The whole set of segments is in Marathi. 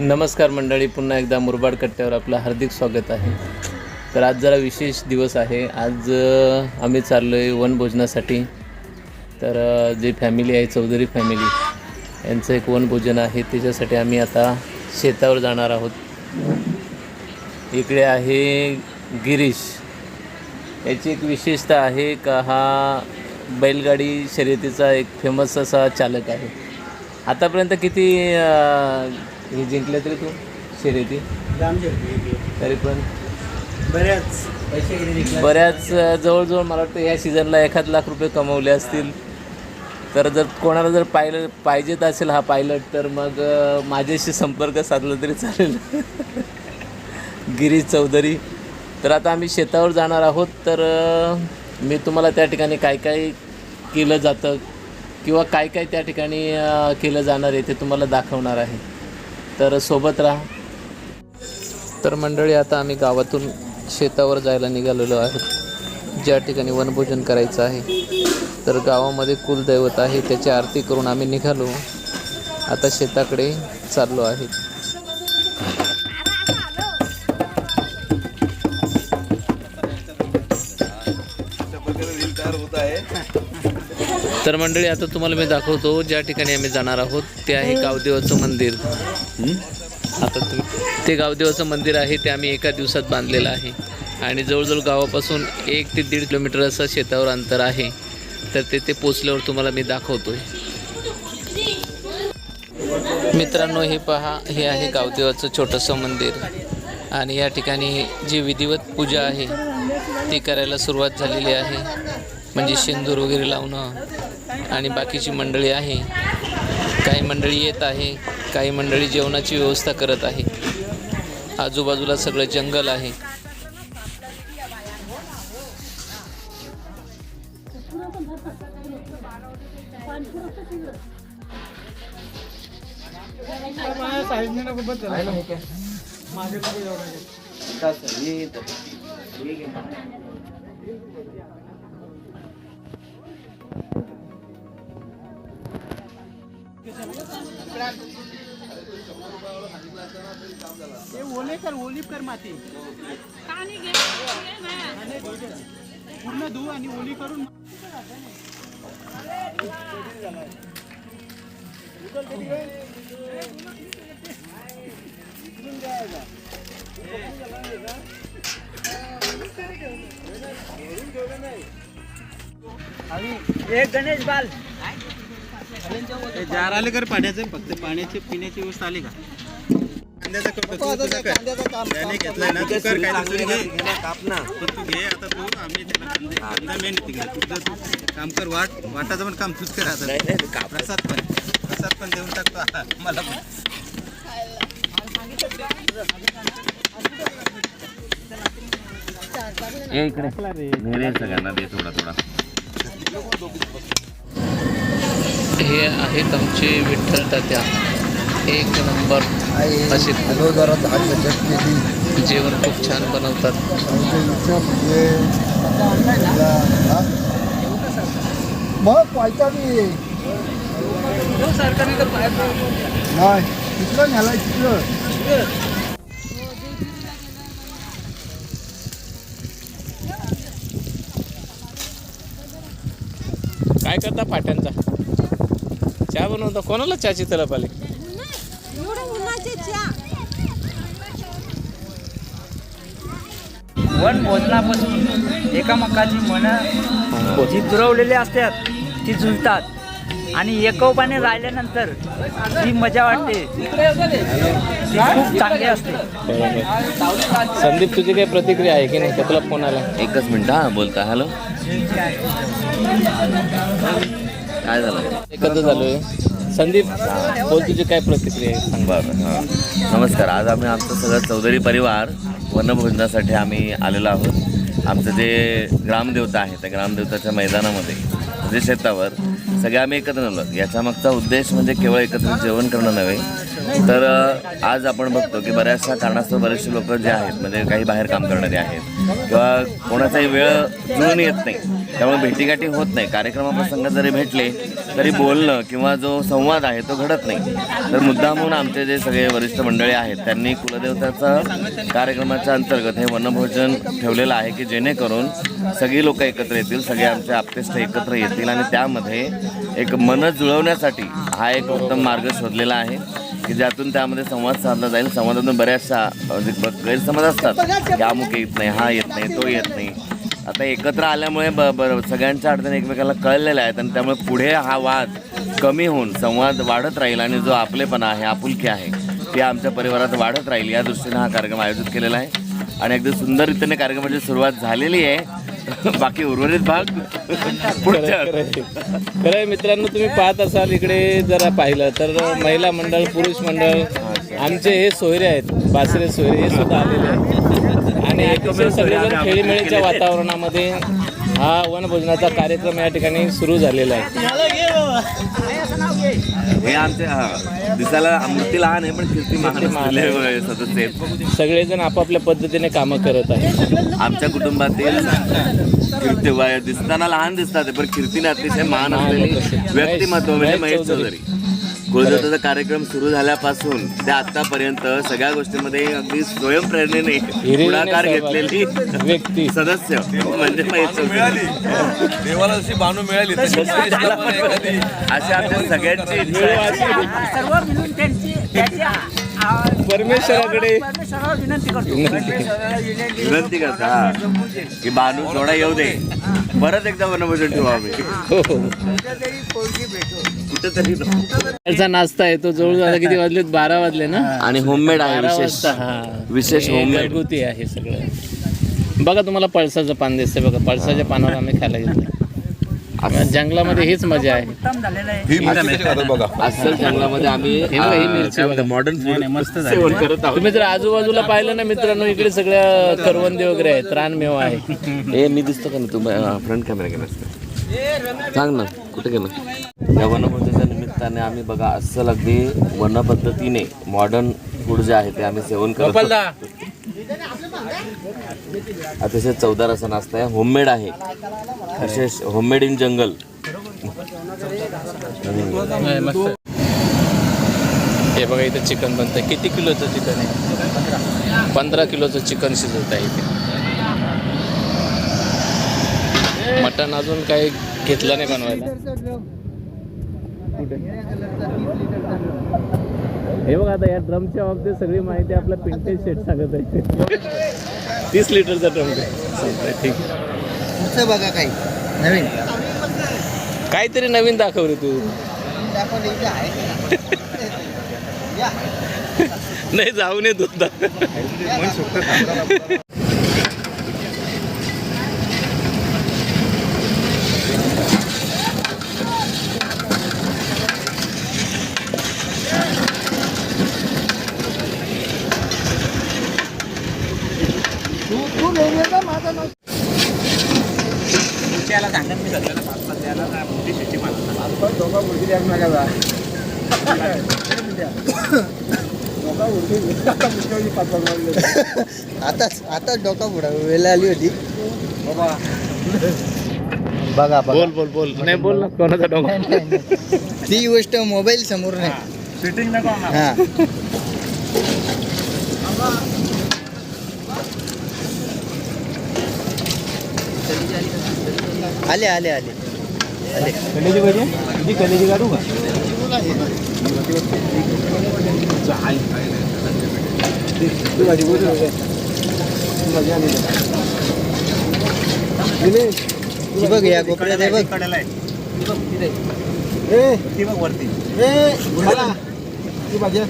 नमस्कार मंडळी पुन्हा एकदा मुरबाड कट्ट्यावर आपलं हार्दिक स्वागत आहे. तर आज जरा विशेष दिवस आहे. आज आम्ही चाललो आहे वनभोजनासाठी तर जे जी फॅमिली आहे चौधरी फॅमिली यांचं एक वनभोजन आहे. त्याच्यासाठी आम्ही आता शेतावर जाणार आहोत. इकडे आहे गिरीश. याची एक विशेषता आहे का हा बैलगाडी शर्यतीचा एक फेमस असा चालक आहे. आतापर्यंत किती हे जिंकले तरी तू? शर्यती? तरी पण बऱ्याच पैसे किती बऱ्याच जवळजवळ मला वाटतं या सीझनला एखाद लाख रुपये कमवले असतील. तर जर कोणाला जर पाहिलं पाहिजेत असेल हा पायलट तर मग माझ्याशी संपर्क साधला तरी चालेल. गिरीश चौधरी. तर आता आम्ही शेतावर जाणार आहोत तर मी तुम्हाला त्या ठिकाणी काय काय केलं जातं किंवा काय काय त्या ठिकाणी केलं जाणार आहे ते तुम्हाला दाखवणार आहे. तर सोबत राहा. तर मंडळी आता आम्ही गावातून शेतावर जायला निघालेलो आहोत. ज्या ठिकाणी वनभोजन करायचं आहे. तर गावामध्ये कुलदैवत आहे. त्याची आरती करून आम्ही निघालो. आता शेताकडे चाललो आहे. तर मंडळी आता तुम्हाला मी दाखवतो ज्या ठिकाणी आम्ही जाणार आहोत. ते आहे गावदेवाचं मंदिर. आता तुम्ही ते गावदेवाचं मंदिर आहे ते आम्ही एका दिवसात बांधलेलं आहे. आणि जवळजवळ गावापासून एक ते दीड किलोमीटर असं शेतावर अंतर आहे. तर तेथे पोचल्यावर तुम्हाला मी दाखवतोय. मित्रांनो हे पहा हे आहे गावदेवाचं छोटंसं मंदिर. आणि या ठिकाणी जी विधिवत पूजा आहे ती करायला सुरुवात झालेली आहे. म्हणजे शेंदूर वगैरे लावणं आणि बाकीची मंडळी आहे. काही मंडळी येत आहे. काही मंडळी जेवणाची व्यवस्था करत आहे आजूबाजूला सगळं जंगल आहे Gracias. ओले कर ओलीप कर माती. पूर्ण धुऊ आणि ओली करून एक गणेश बाल. जार आले कर पाण्याचं? फक्त पाण्याची पिण्याची व्यवस्था आली का? कांद्याचा करतो तू तुझं कर त्याने घेतलाय ना तू कर काय दुसरी घे पण तू घे आता तू आम्ही त्याला कांदे- कांदा मेन येते घे तुझं तू काम कर वाट. वाटाचं पण काम तूच कर आता. प्रसाद पण. प्रसाद पण देऊन टाकतो आता मला पण. हे आहेत आमचे विठ्ठल तात्या. एक नंबर. असे जेवण खूप छान बनवतात. मग नाही न्याला तिकडं काय करता पाट्यांचा? चहा बनवता? कोणाला चहाची तलप आली? वन भोजनापासून एकामेकाची मन जी दुरवलेली असतात ती जुळतात. आणि एकोपाने राहिल्यानंतर जी मजा वाटते ती खूप चांगली असते. संदीप तुझी काही प्रतिक्रिया आहे की नाही? का तुला फोन आला. एकच मिनिट हा बोलता. हॅलो काय झालं? एकत्र झालोय संदीप बोल तुझी काय प्रतिक्रिया आहे? बरं हां. नमस्कार आज आम्ही आमचं सगळं चौधरी परिवार वनभोजनासाठी आम्ही आलेलो आहोत. आमचं जे ग्रामदेवता आहे त्या ग्रामदेवताच्या मैदानामध्ये म्हणजे शेतावर सगळे आम्ही एकत्र आलो. याच्या मागचा उद्देश म्हणजे केवळ एकत्र जेवण करणं नव्हे तर आज आपण बघतो की बऱ्याचशा कारणास्तव बरेचसे लोक जे आहेत म्हणजे काही बाहेर काम करणारे आहेत किंवा कोणाचाही वेळ जुळून येत नाही त्यामुळे भेटीगाठी होत नाही. कार्यक्रमाप्रसंगात जरी भेटले तरी बोलणं किंवा जो संवाद आहे तो घडत नाही. तर मुद्दा म्हणून आमचे जे सगळे वरिष्ठ मंडळी आहेत त्यांनी कुलदेवताचा कार्यक्रमाच्या अंतर्गत हे वनभोजन ठेवलेलं आहे की जेणेकरून सगळी लोक एकत्र येतील सगळे आमचे आप्तेष्ट एकत्र येतील आणि त्यामध्ये एक मन जुळवण्यासाठी हा एक उत्तम मार्ग शोधलेला आहे की ज्यातून त्यामध्ये संवाद साधला जाईल. संवादातून बऱ्याचशा ब- गैरसमज असतात की अमुक येत नाही हा येत नाही तो येत नाही. आता एकत्र आल्यामुळे ब ब सगळ्यांच्या अडचणी एकमेकाला कळलेल्या आहेत आणि त्यामुळे पुढे हा वाद कमी होऊन संवाद वाढत राहील आणि जो आपलेपणा आहे आपुलकी आहे ती आमच्या परिवारात वाढत राहील. या दृष्टीने हा कार्यक्रम आयोजित केलेला आहे. आणि अगदी सुंदर रीतीने कार्यक्रमाची सुरुवात झालेली आहे. बाकी उर्वरित भाग खरं मित्रांनो तुम्ही पाहत असाल इकडे जरा पाहिलं तर महिला मंडळ पुरुष मंडळ आमचे हे सोयरे आहेत बासरे सोयरे हे सुद्धा आलेले आहेत. आणि सगळेजण खेळीमेळीच्या वातावरणामध्ये हा वनभोजनाचा कार्यक्रम या ठिकाणी सुरू झालेला आहे. हे आमचे दिसायला मूर्ती लहान आहे पण कीर्ती महान सदस्य आहेत सगळेजण आपापल्या पद्धतीने कामं करत आहेत. आमच्या कुटुंबातील कीर्ती वय दिसताना लहान दिसतात पण कीर्तीने अतिशय महान असलेली व्यक्तिमत्व म्हणजे महेश चौधरी. कुलदेवताचा कार्यक्रम सुरू झाल्यापासून ते आतापर्यंत सगळ्या गोष्टीमध्ये अगदी स्वयंप्रेरणेने पुढाकार. घेतलेली व्यक्ती. सदस्य म्हणजे देवाला जशी बाणू मिळाली अशी आमच्या सगळ्यांची इच्छा आहे. सर्व मिळून त्यांची त्याची आ- परमेश्वराकडे विनंती करतो. परमेश्वराला विनंती विनंती करता. की बानू थोडा येऊ दे. परत एकदा वनभोजन ठेवू आम्ही. हो. कुठेतरी नाश्ता आहे तो जवळ आता किती वाजले बारा वाजले ना? आणि होममेड आहे विशेष. हा. विशेष हे होममेड घरगुती आहे सगळं. बघा तुम्हाला पळसाचं पान दिसतंय बघा. पळसाच्या पानावर आम्ही खायला घेतलं जंगलामध्ये हीच मजा आहे. ही बघा. अस्सल जंगलामध्ये आम्ही हे ही. मॉडर्न फूड मस्त तुम्ही जर आजूबाजूला पाहिलं ना मित्रांनो इकडे सगळ्या करवंदे वगैरे आहेत रानमेवा आहे ए मी दिसतो का ना तू फ्रंट कॅमेरा गेला सांग ना कुठे गेला? या वनभोजनाच्या निमित्ताने आम्ही बघा अस्सल अगदी वन पद्धतीने मॉडर्न फूड जे आहे ते आम्ही सेवन करत आहोत. अतिशय चवदार असा नाश्ता आहे. होममेड आहे. विशेष होममेड इन जंगल हे बघा इथे चिकन बनतं किती किलोचं चिकन आहे? पंधरा किलोचं चिकन शिजवत आहे इथे. मटण अजून काही घेतलं नाही बनवायला. हे बघा आता या ड्रमच्या बाबतीत सगळी माहिती आपल्या पिंटेज शेट सांगत आहे तीस लिटरचा ड्रम आहे ठीक आहे. बघा काही. नवीन. काहीतरी नवीन दाखव रे तू. नाही जाऊन येत होता तू तू घेऊन ये ना माझा नाव आताच आताच डोका पुढा वेळेला आली होती. बघा बघा. बोल बोल बोल. नाही बोल ना कोणाचा नाही. ती गोष्ट मोबाईल समोर नाही. हा. आले आले आले. कलेजी पाहिजे किती कलेजी काढू का ती बघ या कोपऱ्यात आहे बघ. ए ती बघ वरती. ती भाजी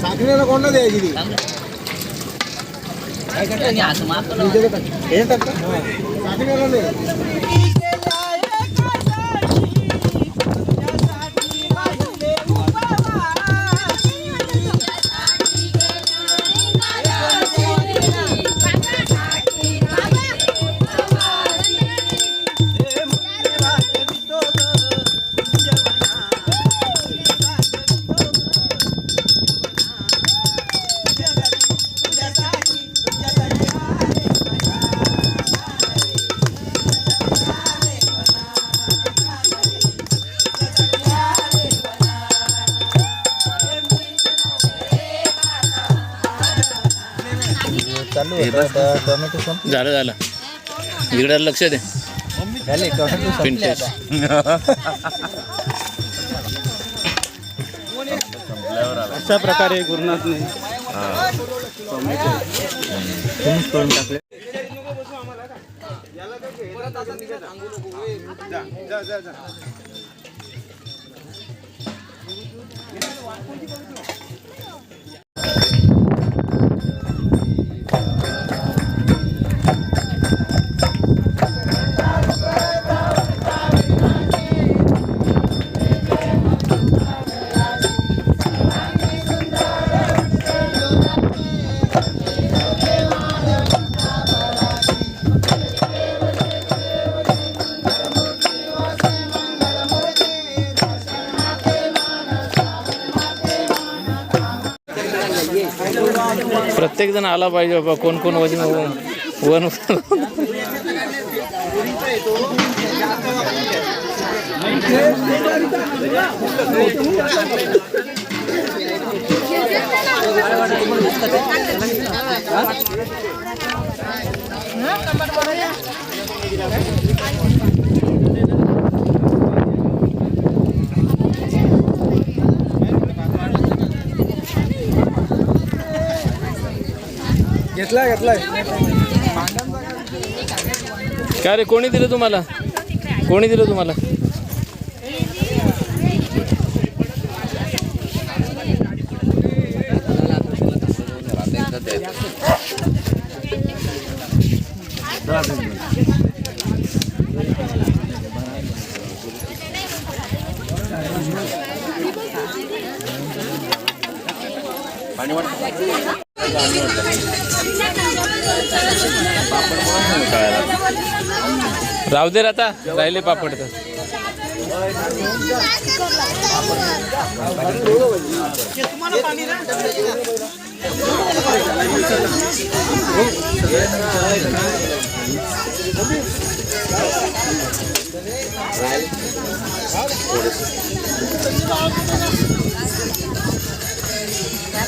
साखरेला कोणाला द्यायची ती? हे हे बस. झालं झालं. इकडे लक्ष दे. अशा प्रकारे गुरुनाथने करून टाकले प्रत्येक जण आला पाहिजे बाबा कोण कोण वजन वन घेतला घेतलाय काय रे कोणी दिलं तुम्हाला? कोणी दिलं तुम्हाला? राहू दे आता राहिले पापड तर.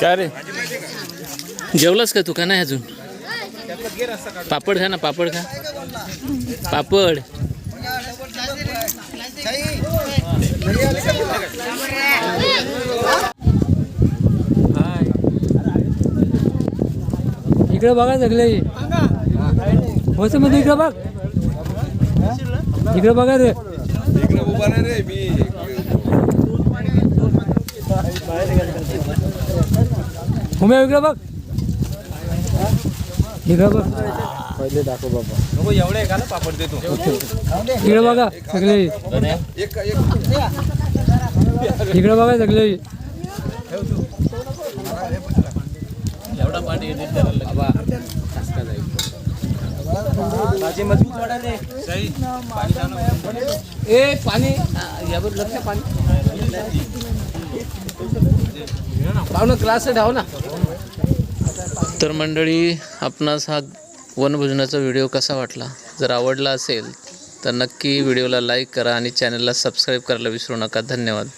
काय रे? जेवलास का तू? का नाही अजून? पापड खा ना पापड खा. पापड. इकडे बघा सगळे. मध्ये इकडे बघ. इकडे बघा रे. इकडे उभा नाही रे मी. उम्या इकडे बघ इकडे बघ पहिले दाखव बाबा नको एवढे का ना पापड देतो इकडे बघा सगळे एक एक इकडे बघा सगळे एवढा पाणी मज़बूत रे सही ए पाणी यावर लक्ष पाणी क्लास ना. तर मंडळी आपणास हा वनभोजनाचा व्हिडिओ कसा वाटला? जर आवडला असेल तर नक्की व्हिडिओला लाईक करा आणि चॅनलला सबस्क्राईब करायला विसरू नका. धन्यवाद.